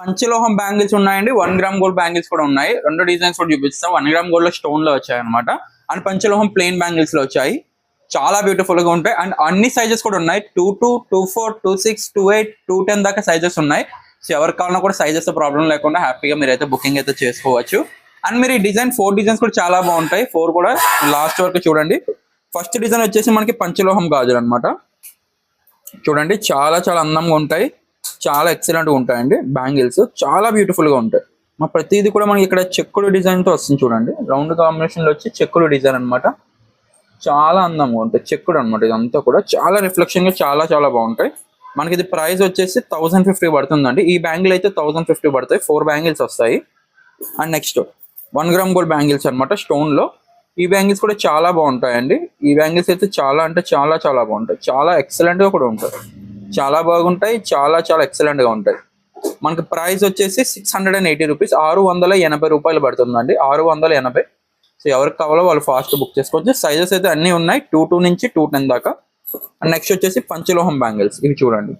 పంచలోహం bangles ఉన్నాయండి. One gram gold bangles కూడా ఉన్నాయి. రెండు డిజైన్స్ కూడా చూపిస్తాం. వన్ గ్రామ్ గోల్డ్లో స్టోన్లో వచ్చాయి అనమాట అండ్ పంచలోహం ప్లెయిన్ బ్యాంగిల్స్లో వచ్చాయి. చాలా బ్యూటిఫుల్గా ఉంటాయి. అండ్ అన్ని సైజెస్ కూడా ఉన్నాయి. Two two two four two six two eight two ten దాకా సైజెస్ ఉన్నాయి. సో ఎవరికి కావాలన్నా కూడా సైజెస్ ప్రాబ్లం లేకుండా హ్యాపీగా మీరు అయితే బుకింగ్ అయితే చేసుకోవచ్చు. అండ్ మీరు ఈ డిజైన్ ఫోర్ డిజైన్స్ కూడా చాలా బాగుంటాయి. ఫోర్ కూడా లాస్ట్ వరకు చూడండి. ఫస్ట్ డిజైన్ వచ్చేసి మనకి పంచలోహం గాజులు అనమాట చూడండి చాలా చాలా అందంగా ఉంటాయి. చాలా ఎక్సలెంట్గా ఉంటాయండి. బ్యాంగిల్స్ చాలా బ్యూటిఫుల్గా ఉంటాయి. మా ప్రతిదీ కూడా మనకి ఇక్కడ చెక్కుడు డిజైన్తో వస్తుంది చూడండి. రౌండ్ కాంబినేషన్లో వచ్చి చెక్కుడు డిజైన్ అన్నమాట. చాలా అందంగా ఉంటాయి. చెక్కుడు అనమాట ఇదంతా కూడా. చాలా రిఫ్లెక్షన్గా చాలా చాలా బాగుంటాయి. మనకి ఇది ప్రైస్ వచ్చేసి థౌసండ్ ఫిఫ్టీ పడుతుందండి. ఈ బ్యాంగిల్ అయితే థౌసండ్ ఫిఫ్టీ పడతాయి. ఫోర్ బ్యాంగిల్స్ వస్తాయి. And next one gram gold bangles అనమాట స్టోన్లో. ఈ బ్యాంగిల్స్ కూడా చాలా బాగుంటాయండి. ఈ బ్యాంగిల్స్ అయితే చాలా అంటే చాలా చాలా బాగుంటాయి. చాలా ఎక్సలెంట్గా కూడా ఉంటాయి. చాలా బాగుంటాయి చాలా చాలా ఎక్సలెంట్గా ఉంటాయి. మనకి ప్రైస్ వచ్చేసి six hundred and eighty rupees ఆరు వందల ఎనభై రూపాయలు పడుతుందండి. ఆరు వందల ఎనభై. సో ఎవరికి కావాలో వాళ్ళు ఫాస్ట్ బుక్ చేసుకోవచ్చు. సైజెస్ అయితే అన్ని ఉన్నాయి టూ టూ నుంచి టూ టెన్ దాకా. అండ్ నెక్స్ట్ వచ్చేసి పంచలోహం బ్యాంగిల్స్ ఇవి చూడండి.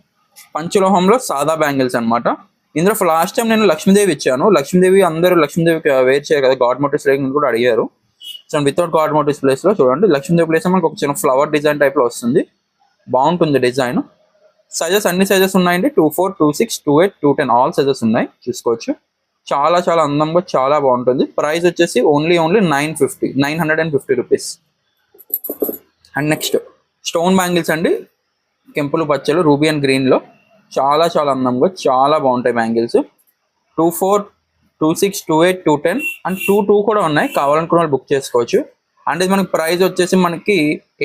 పంచలోహంలో సాదా బ్యాంగిల్స్ అన్నమాట. ఇందులో లాస్ట్ టైం నేను లక్ష్మీదేవి ఇచ్చాను. లక్ష్మీదేవి అందరూ లక్ష్మీదేవి వేర్ చేయరు కదా గాడ్ మోటివ్స్ లేకుండా కూడా అడిగారు. సో వితౌట్ గాడ్ మోటివ్స్ ప్లేస్లో చూడండి. లక్ష్మీదేవి ప్లేస్ మనకు ఒక చిన్న ఫ్లవర్ డిజైన్ టైప్లో వస్తుంది. బాగుంటుంది డిజైన్ సైజెస్ అన్ని సైజెస్ ఉన్నాయండి. Two four two six two eight two ten all sizes ఉన్నాయి. చూసుకోవచ్చు. చాలా చాలా అందంగా చాలా బాగుంటుంది. ప్రైస్ వచ్చేసి only only nine fifty nine hundred and fifty rupees and next stone bangles అండి. కెంపులు పచ్చలు రూబీ అండ్ గ్రీన్లో చాలా చాలా అందంగా చాలా బాగుంటాయి bangles two four two six two eight two ten and two two కూడా ఉన్నాయి. కావాలనుకున్న వాళ్ళు బుక్ చేసుకోవచ్చు. అండ్ ఇది మనకి ప్రైస్ వచ్చేసి మనకి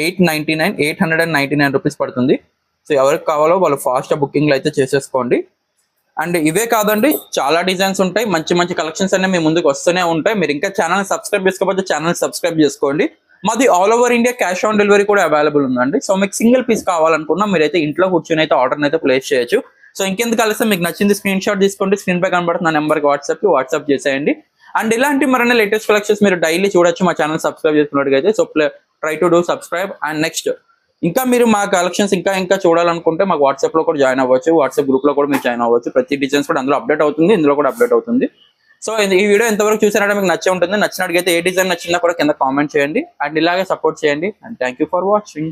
eight ninety nine eight hundred and ninety nine rupees పడుతుంది. సో ఎవరికి కావాలో వాళ్ళు ఫాస్ట్గా బుకింగ్లు అయితే చేసేసుకోండి. అండ్ ఇవే కాదండి చాలా డిజైన్స్ ఉంటాయి మంచి మంచి కలెక్షన్స్ అనేవి మీ ముందుకు వస్తూనే ఉంటాయి. మీరు ఇంకా ఛానల్ సబ్స్క్రైబ్ చేసుకోకపోతే ఛానల్ సబ్స్క్రైబ్ చేసుకోండి. మాది all over India cash on delivery కూడా అవైలబుల్ ఉందండి. సో మీకు సింగిల్ పీస్ కావాలనుకున్నా మీరైతే ఇంట్లో కూర్చొని అయితే ఆర్డర్ అయితే ప్లేస్ చేయొచ్చు. సో ఇంకెందుకు కలిస్తే మీకు నచ్చింది స్క్రీన్ షాట్ తీసుకోండి స్క్రీన్ పై కనబడుతున్న నెంబర్కి వాట్సాప్కి వాట్సాప్ చేసేయండి. అండ్ ఇలాంటి మరిన్ని లేటెస్ట్ కలెక్షన్స్ మీరు డైలీ చూడొచ్చు మా ఛానల్ సబ్స్క్రైబ్ చేసుకున్నట్టుగా so try to do subscribe and next. ఇంకా మీరు మా కలెక్షన్స్ ఇంకా ఇంకా చూడాలనుకుంటే మాకు వాట్సాప్లో కూడా జాయిన్ అవ్వచ్చు. వాట్సాప్ గ్రూప్లో కూడా మీరు జాయిన్ అవ్వచ్చు. ప్రతి డిజైన్స్ కూడా అందులో అప్డేట్ అవుతుంది. ఇందులో కూడా అప్డేట్ అవుతుంది. సో ఈ వీడియో ఎంతవరకు చూసారంటే మీకు నచ్చే ఉంటుంది. నచ్చినట్టుగా అయితే ఏ డిజైన్ నచ్చిందా కూడా కింద కామెంట్ చేయండి. అండ్ ఇలాగే సపోర్ట్ చేయండి. And thank you for watching